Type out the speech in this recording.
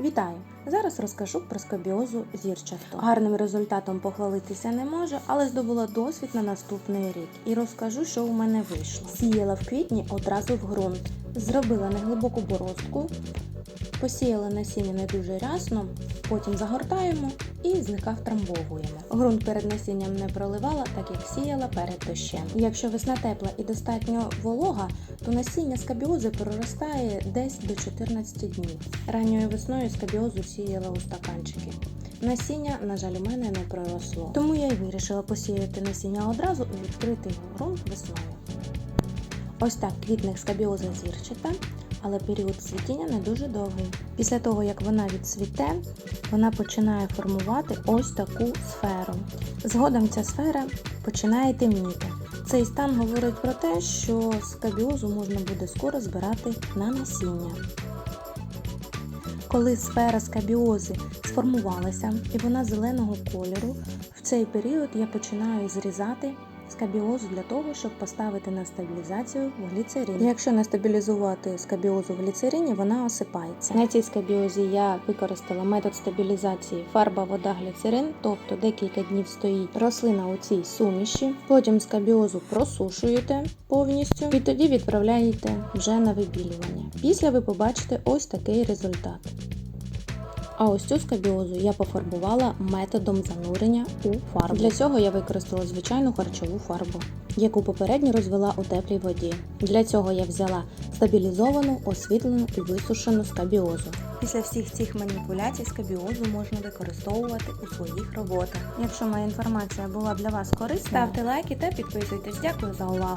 Вітаю! Зараз розкажу про скобіозу зірчасту. Гарним результатом похвалитися не можу, але здобула досвід на наступний рік і розкажу, що у мене вийшло. Сіяла в квітні одразу в ґрунт, зробила неглибоку борозку, посіяла насіння не дуже рясно, потім загортаємо і злегка втрамбовуємо. Ґрунт перед насінням не проливала, так як сіяла перед дощем. Якщо весна тепла і достатньо волога, то насіння скабіози проростає десь до 14 днів. Ранньою весною скабіозу сіяла у стаканчики. Насіння, на жаль, у мене не проросло. Тому я й вирішила посіяти насіння одразу і відкрити ґрунт весною. Ось так квітник скабіоза зірчата, але період цвітіння не дуже довгий. Після того, як вона відцвіте, вона починає формувати ось таку сферу. Згодом ця сфера починає темніти. Цей стан говорить про те, що скабіозу можна буде скоро збирати на насіння. Коли сфера скабіози сформувалася і вона зеленого кольору, в цей період я починаю зрізати скабіозу для того, щоб поставити на стабілізацію в гліцерин. Якщо не стабілізувати скабіозу в гліцерині, вона осипається. На цій скабіозі я використала метод стабілізації фарба, вода, гліцерин, тобто декілька днів стоїть рослина у цій суміші. Потім скабіозу просушуєте повністю і тоді відправляєте вже на вибілювання. Після ви побачите ось такий результат. А ось цю скабіозу я пофарбувала методом занурення у фарбу. Для цього я використала звичайну харчову фарбу, яку попередньо розвела у теплій воді. Для цього я взяла стабілізовану, освітлену і висушену скабіозу. Після всіх цих маніпуляцій скабіозу можна використовувати у своїх роботах. Якщо моя інформація була для вас корисна, ставте лайки та підписуйтесь. Дякую за увагу!